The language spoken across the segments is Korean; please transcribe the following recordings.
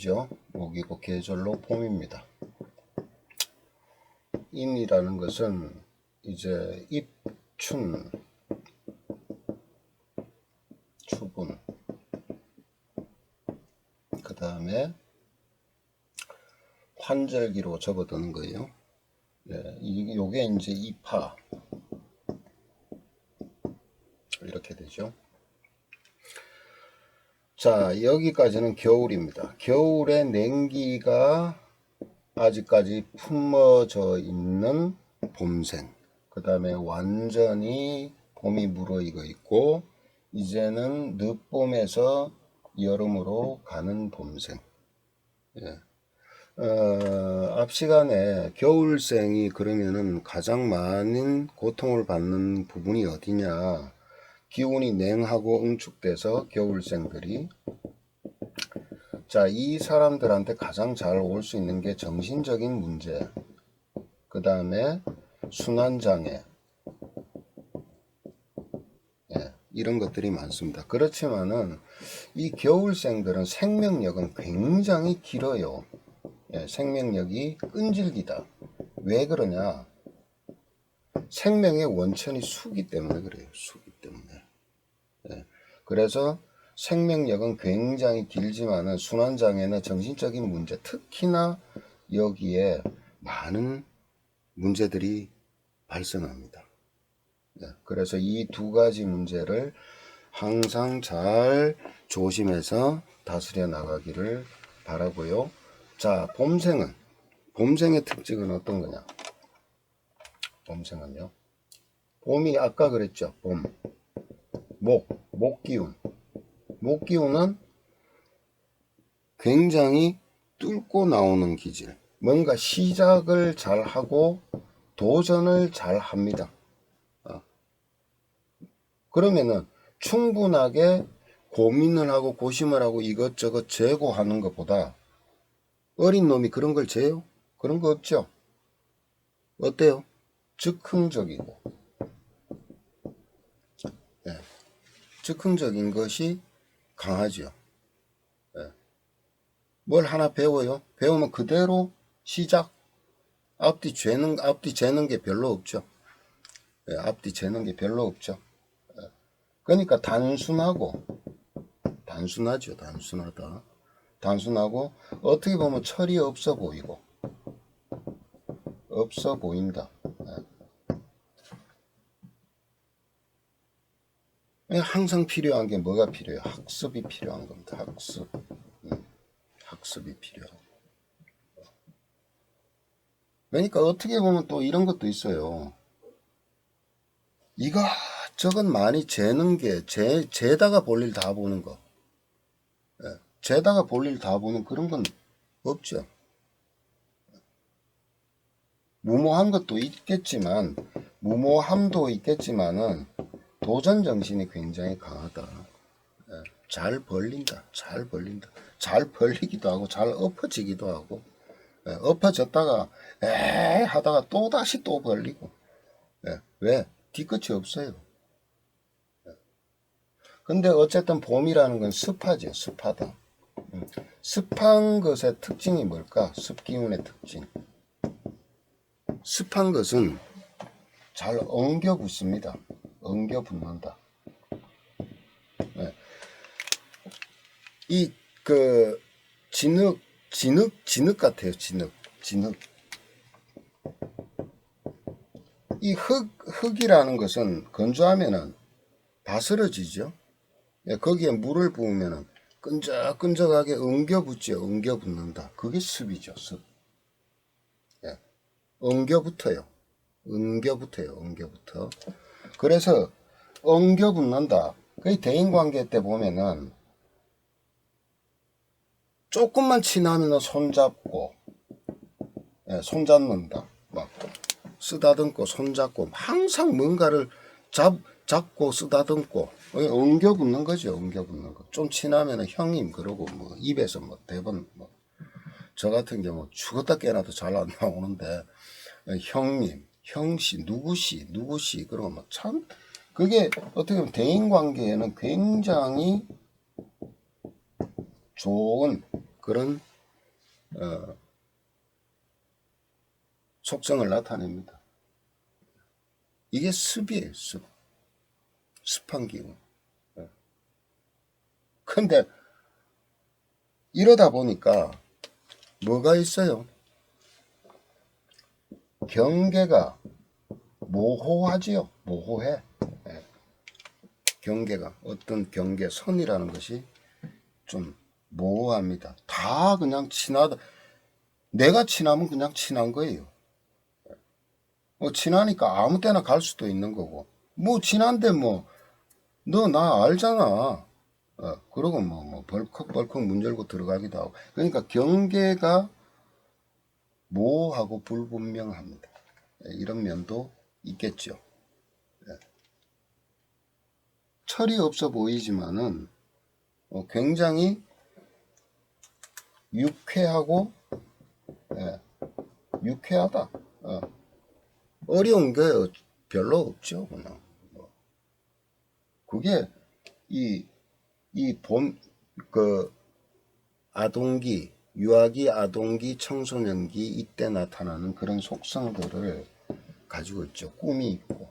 목이죠 목이고 계절로 봄입니다. 인이라는 것은 이제 입춘 추분 그 다음에 환절기로 접어드는 거예요. 예, 이- 요게 이제 이파. 이렇게 되죠. 자, 여기까지는 겨울입니다. 겨울에 냉기가 아직까지 품어져 있는 봄생. 그 다음에 완전히 봄이 무르익어 있고, 이제는 늦봄에서 여름으로 가는 봄생. 예. 어, 앞 시간에 겨울생이 그러면은 가장 많은 고통을 받는 부분이 어디냐? 기온이 냉하고 응축돼서 겨울생들이 자, 이 사람들한테 가장 잘 올 수 있는 게 정신적인 문제, 그 다음에 순환장애, 예, 이런 것들이 많습니다. 그렇지만은 이 겨울생들은 생명력은 굉장히 길어요. 예, 생명력이 끈질기다. 왜 그러냐? 생명의 원천이 수기 때문에 그래요. 수기 그래서 생명력은 굉장히 길지만은 순환장애나 정신적인 문제, 특히나 여기에 많은 문제들이 발생합니다. 예, 그래서 이 두 가지 문제를 항상 잘 조심해서 다스려 나가기를 바라고요. 자, 봄생은 봄생의 특징은 어떤 거냐? 봄생은요. 봄이 아까 그랬죠. 봄. 목, 목기운. 목기운은 굉장히 뚫고 나오는 기질. 뭔가 시작을 잘 하고 도전을 잘 합니다. 어. 그러면은 충분하게 고민을 하고 고심을 하고 이것저것 재고하는 것보다 어린 놈이 그런 걸 재요? 그런 거 없죠? 어때요? 즉흥적이고. 즉흥적인 것이 강하죠. 예. 뭘 하나 배워요? 배우면 그대로 시작. 앞뒤 재는, 앞뒤 재는 게 별로 없죠. 예, 앞뒤 재는 게 별로 없죠. 예. 그러니까 단순하고, 단순하죠. 단순하다. 단순하고, 어떻게 보면 철이 없어 보이고, 없어 보인다. 항상 필요한 게 뭐가 필요해요? 학습이 필요한 겁니다. 학습. 음, 학습이 필요하고. 그러니까 어떻게 보면 또 이런 것도 있어요. 이것저것 많이 재는 게, 재, 재다가 볼 일 다 보는 거. 예, 재다가 볼 일 다 보는 그런 건 없죠. 무모한 것도 있겠지만, 무모함도 있겠지만은, 도전 정신이 굉장히 강하다. 예, 잘 벌린다. 잘 벌린다. 잘 벌리기도 하고, 잘 엎어지기도 하고, 예, 엎어졌다가, 에 하다가 또 다시 또 벌리고. 예, 왜? 뒤끝이 없어요. 예. 근데 어쨌든 봄이라는 건 습하죠. 습하다. 음, 습한 것의 특징이 뭘까? 습기운의 특징. 습한 것은 잘 엉겨 붙습니다. 엉겨 붙는다. 네. 이, 그, 진흙, 진흙, 진흙 같아요, 진흙. 진흙. 이 흙, 흙이라는 것은 건조하면은 바스러지죠. 예, 거기에 물을 부으면은 끈적끈적하게 엉겨 붙죠. 엉겨 붙는다. 그게 습이죠, 습. 예. 엉겨 붙어요. 엉겨 붙어요, 엉겨 붙어. 그래서 엉겨 붙는다. 그 대인 관계 때 보면은 조금만 친하면 손잡고 예, 손잡는다. 막 쓰다듬고 손잡고 항상 뭔가를 잡 잡고 쓰다듬고 어, 엉겨 붙는 거죠. 엉겨 붙는 거. 좀 친하면 형님 그러고 뭐 입에서 뭐 대번 뭐 저 같은 경우 죽었다 깨나도 잘 안 나오는데 어, 형님, 형씨, 누구씨, 누구씨 그러고 막참 그게 어떻게 보면 대인 관계에는 굉장히 좋은 그런 어, 속성을 나타냅니다. 이게 습이에요, 습. 습한 기운. 예. 근데 이러다 보니까 뭐가 있어요? 경계가 모호하지요. 모호해. 예. 경계가 어떤 경계 선이라는 것이 좀 모호합니다. 다 그냥 친하다. 내가 친하면 그냥 친한 거예요. 뭐 친하니까 아무 때나 갈 수도 있는 거고. 뭐 친한데 뭐 너 나 알잖아. 어, 그러고 뭐, 뭐 벌컥벌컥 문 열고 들어가기도 하고. 그러니까 경계가 모호하고 불분명합니다. 예, 이런 면도 있겠죠. 예. 철이 없어 보이지만은 어, 굉장히 유쾌하고 예, 유쾌하다. 어. 어려운 게 별로 없죠, 그냥. 뭐. 그게 이 이 봄 그 아동기, 유아기, 아동기, 청소년기 이때 나타나는 그런 속성들을 가지고 있죠. 꿈이 있고,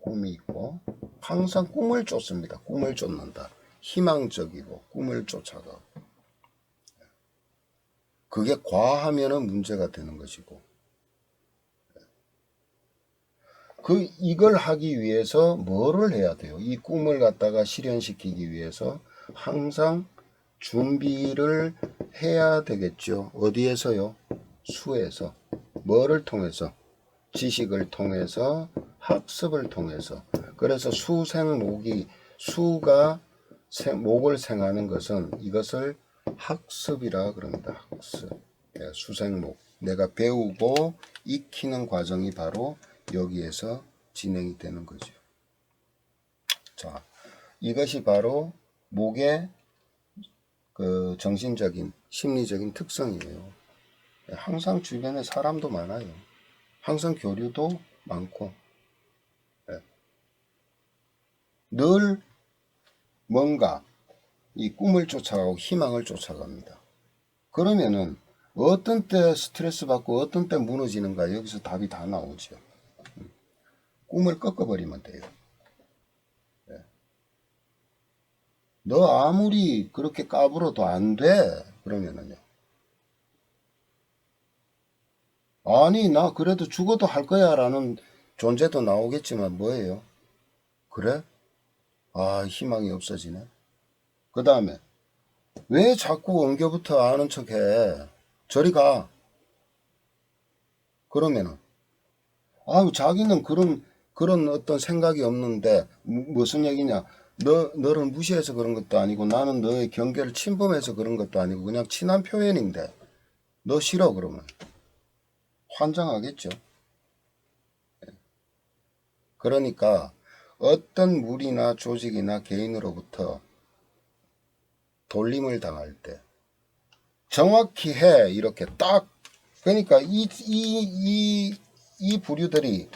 꿈이 있고, 항상 꿈을 쫓습니다. 꿈을 쫓는다. 희망적이고, 꿈을 쫓아가. 그게 과하면은 문제가 되는 것이고, 그 이걸 하기 위해서 뭐를 해야 돼요? 이 꿈을 갖다가 실현시키기 위해서 항상 준비를 해야 되겠죠. 어디에서요? 수에서. 뭐를 통해서? 지식을 통해서, 학습을 통해서. 그래서 수생목이 수가 생- 목을 생하는 것은 이것을 학습이라 그럽니다. 학습. 예, 수생목. 내가 배우고 익히는 과정이 바로 여기에서 진행이 되는 거죠. 자, 이것이 바로 목의 그 정신적인 심리적인 특성이에요. 항상 주변에 사람도 많아요. 항상 교류도 많고, 예. 늘 뭔가 이 꿈을 쫓아가고 희망을 쫓아갑니다. 그러면은 어떤 때 스트레스 받고 어떤 때 무너지는가 여기서 답이 다 나오죠. 음. 꿈을 꺾어버리면 돼요. 예. 너 아무리 그렇게 까불어도 안 돼. 그러면은요. 아니, 나 그래도 죽어도 할 거야. 라는 존재도 나오겠지만 뭐예요? 그래? 아, 희망이 없어지네. 그 다음에, 왜 자꾸 엉겨부터 아는 척 해? 저리 가. 그러면은, 아유, 자기는 그런, 그런 어떤 생각이 없는데, 무- 무슨 얘기냐? 너, 너를 무시해서 그런 것도 아니고, 나는 너의 경계를 침범해서 그런 것도 아니고, 그냥 친한 표현인데, 너 싫어, 그러면. 환장하겠죠. 예. 그러니까, 어떤 무리나 조직이나 개인으로부터 돌림을 당할 때, 정확히 해, 이렇게 딱, 그러니까 이, 이, 이, 이 부류들이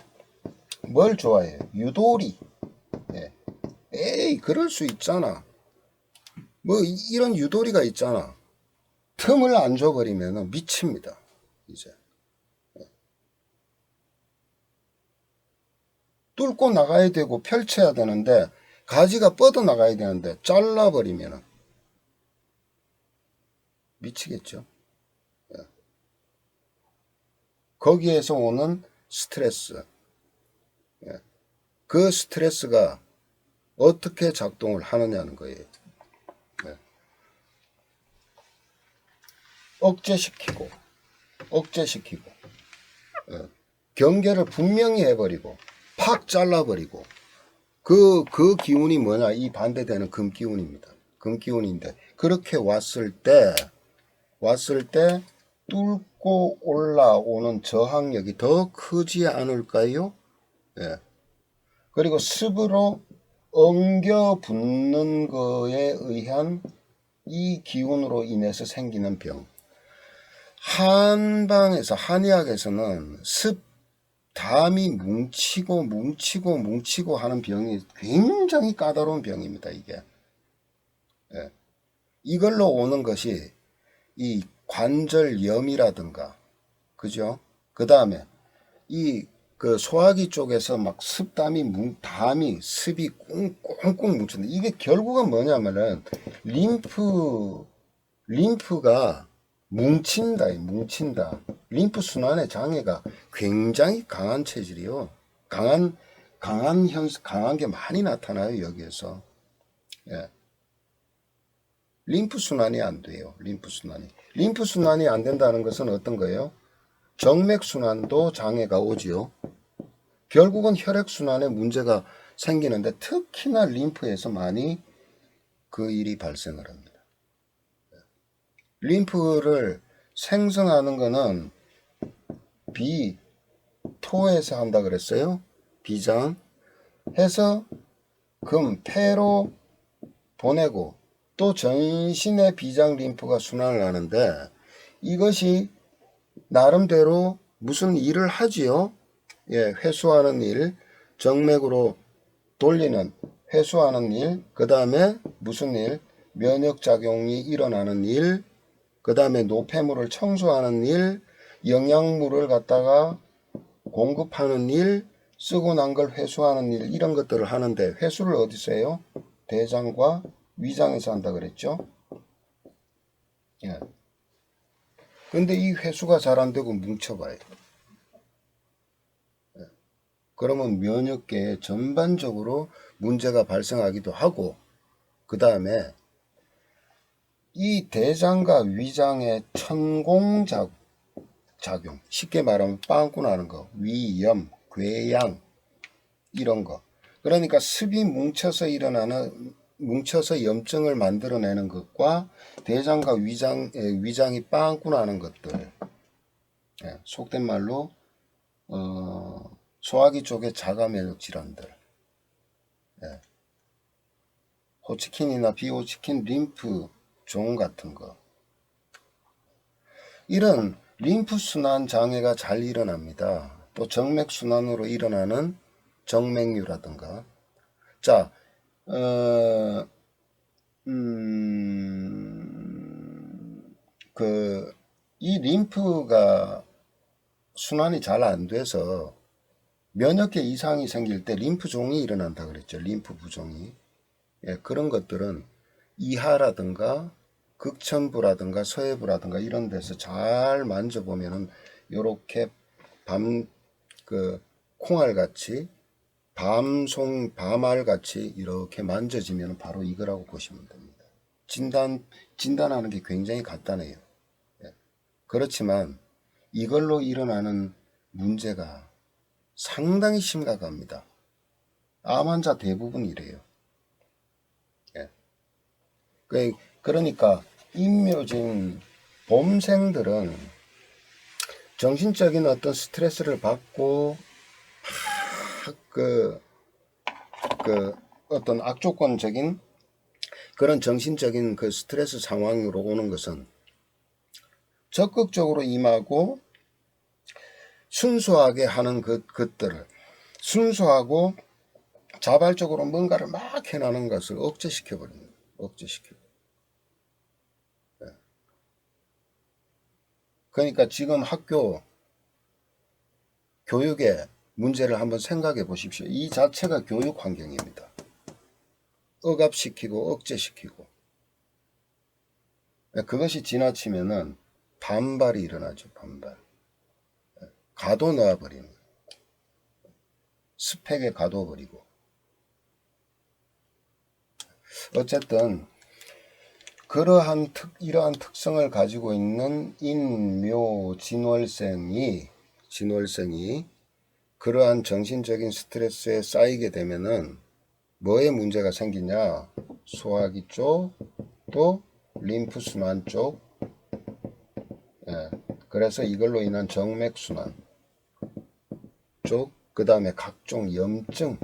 뭘 좋아해요? 유도리. 예. 에이, 그럴 수 있잖아. 뭐, 이- 이런 유도리가 있잖아. 틈을 안 줘버리면 미칩니다. 이제. 뚫고 나가야 되고 펼쳐야 되는데, 가지가 뻗어 나가야 되는데, 잘라버리면 미치겠죠. 예. 거기에서 오는 스트레스. 예. 그 스트레스가 어떻게 작동을 하느냐는 거예요. 예. 억제시키고, 억제시키고, 예. 경계를 분명히 해버리고, 팍 잘라버리고, 그, 그 기운이 뭐냐? 이 반대되는 금 기운입니다. 금 기운인데, 그렇게 왔을 때, 왔을 때, 뚫고 올라오는 저항력이 더 크지 않을까요? 예. 그리고 습으로 엉겨 붙는 거에 의한 이 기운으로 인해서 생기는 병. 한방에서, 한의학에서는 습 담이 뭉치고 뭉치고 뭉치고 하는 병이 굉장히 까다로운 병입니다. 이게 예. 이걸로 오는 것이 이 관절염이라든가 그죠? 그 다음에 이 그 소화기 쪽에서 막 습담이 뭉, 담이 습이 꽁꽁꽁 뭉친다. 이게 결국은 뭐냐면은 림프 림프가 뭉친다, 이 뭉친다. 림프 순환의 장애가 굉장히 강한 체질이요. 강한 강한 현 강한 게 많이 나타나요 여기에서. 예. 림프 순환이 안 돼요. 림프 순환이. 림프 순환이 안 된다는 것은 어떤 거예요? 정맥 순환도 장애가 오지요. 결국은 혈액 순환에 문제가 생기는데 특히나 림프에서 많이 그 일이 발생을 합니다. 림프를 생성하는 거는 비 토에서 한다 그랬어요. 비장 해서 금 폐로 보내고 또 전신의 비장 림프가 순환을 하는데 이것이 나름대로 무슨 일을 하지요? 예, 회수하는 일, 정맥으로 돌리는 회수하는 일, 그 다음에 무슨 일? 면역 작용이 일어나는 일, 그 다음에 노폐물을 청소하는 일, 영양물을 갖다가 공급하는 일, 쓰고 난 걸 회수하는 일, 이런 것들을 하는데 회수를 어디서 해요? 대장과 위장에서 한다 그랬죠? 예. 근데 이 회수가 잘 안 되고 뭉쳐봐요. 예. 그러면 면역계에 전반적으로 문제가 발생하기도 하고, 그 다음에 이 대장과 위장의 천공작 작용, 쉽게 말하면 빵꾸 나는 거, 위염, 궤양 이런 거. 그러니까 습이 뭉쳐서 일어나는 뭉쳐서 염증을 만들어내는 것과 대장과 위장 에, 위장이 빵꾸 나는 것들. 예, 속된 말로 어, 소화기 쪽의 자가 면역 질환들. 예. 호치킨이나 비호치킨 림프 종 같은 거. 이런 림프 순환 장애가 잘 일어납니다. 또 정맥 순환으로 일어나는 정맥류라든가. 자, 어, 음, 그, 이 림프가 순환이 잘 안 돼서 면역계 이상이 생길 때 림프종이 일어난다 그랬죠. 림프 부종이. 예, 그런 것들은 이하라든가 극천부라든가 서해부라든가 이런 데서 잘 만져보면은 요렇게 밤 그 콩알 같이 밤송 밤알 같이 이렇게 만져지면 바로 이거라고 보시면 됩니다. 진단 진단하는 게 굉장히 간단해요. 예. 그렇지만 이걸로 일어나는 문제가 상당히 심각합니다. 암 환자 대부분 이래요. 예. 그- 그러니까 임묘진 봄생들은 정신적인 어떤 스트레스를 받고 하, 그, 그 어떤 악조건적인 그런 정신적인 그 스트레스 상황으로 오는 것은 적극적으로 임하고 순수하게 하는 그, 것들을 순수하고 자발적으로 뭔가를 막 해나는 것을 억제시켜 버립니다. 억제시켜. 예. 그러니까 지금 학교 교육의 문제를 한번 생각해 보십시오. 이 자체가 교육 환경입니다. 억압시키고 억제시키고 예, 그것이 지나치면은 반발이 일어나죠. 반발. 예, 가둬 거예요. 스펙에 가둬버리고 어쨌든 그러한 특, 이러한 특성을 가지고 있는 인묘 진월생이 진월생이 그러한 정신적인 스트레스에 쌓이게 되면은 뭐에 문제가 생기냐? 소화기 쪽, 또 림프 순환 쪽. 예, 그래서 이걸로 인한 정맥 순환 쪽, 그 다음에 각종 염증.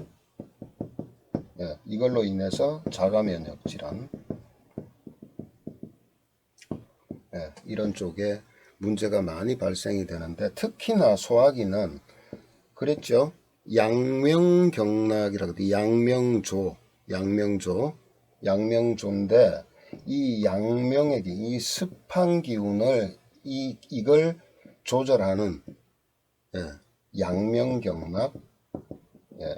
예, 이걸로 인해서 자가 면역 질환. 예, 이런 쪽에 문제가 많이 발생이 되는데 특히나 소화기는 그랬죠? 양명경락이라고 돼. 양명조, 양명조, 양명조인데 이 양명에게 이 습한 기운을 이 이걸 조절하는 예, 양명경락, 예,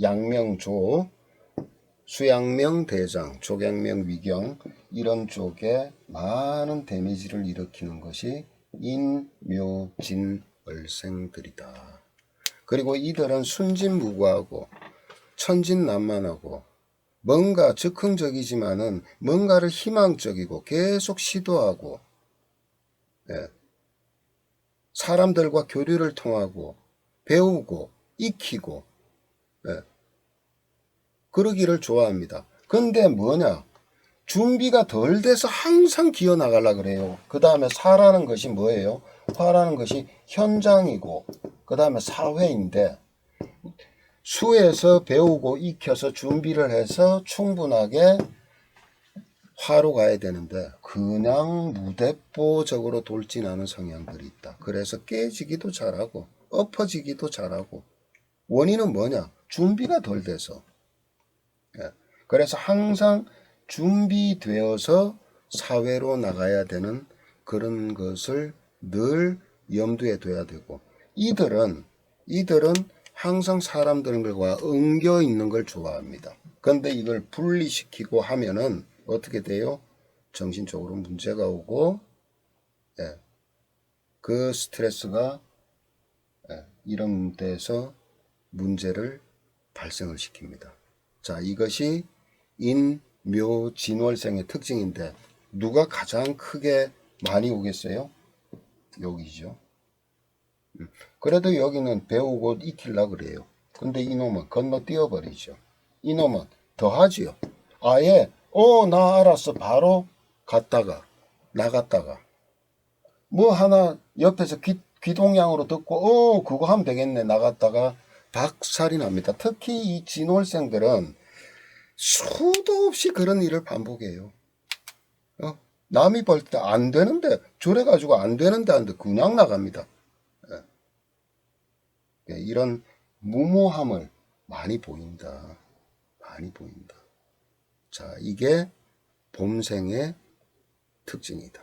양명조, 수양명 대장, 조경명 위경 이런 쪽에 많은 데미지를 일으키는 것이 인묘진얼생들이다. 그리고 이들은 순진무구하고 천진난만하고 뭔가 즉흥적이지만은 뭔가를 희망적이고 계속 시도하고 예, 사람들과 교류를 통하고 배우고 익히고 예, 그러기를 좋아합니다. 근데 뭐냐? 준비가 덜 돼서 항상 기어 나가려 그래요. 그 다음에 사라는 것이 뭐예요? 화라는 것이 현장이고, 그 다음에 사회인데, 수에서 배우고 익혀서 준비를 해서 충분하게 화로 가야 되는데, 그냥 무대뽀적으로 돌진하는 성향들이 있다. 그래서 깨지기도 잘하고, 엎어지기도 잘하고, 원인은 뭐냐? 준비가 덜 돼서. 예. 그래서 항상 준비되어서 사회로 나가야 되는 그런 것을 늘 염두에 둬야 되고 이들은 이들은 항상 사람들과 엉겨 있는 걸 좋아합니다. 그런데 이걸 분리시키고 하면은 어떻게 돼요? 정신적으로 문제가 오고 예. 그 스트레스가 예, 이런 데서 문제를 발생을 시킵니다. 자, 이것이 인묘진월생의 특징인데 누가 가장 크게 많이 오겠어요? 여기죠. 음, 그래도 여기는 배우고 익힐라 그래요. 근데 이놈은 건너뛰어 버리죠. 이놈은 더 하지요. 아예 어 나 알았어 바로 갔다가 나갔다가 뭐 하나 옆에서 귀, 귀동냥으로 듣고 어 그거 하면 되겠네 나갔다가 박살이 납니다. 특히 이 진월생들은 수도 없이 그런 일을 반복해요. 어? 남이 볼 때 안 되는데 저래가지고 안 되는데 안돼 그냥 나갑니다. 예. 예, 이런 무모함을 많이 보인다. 많이 보인다. 자, 이게 봄생의 특징이다.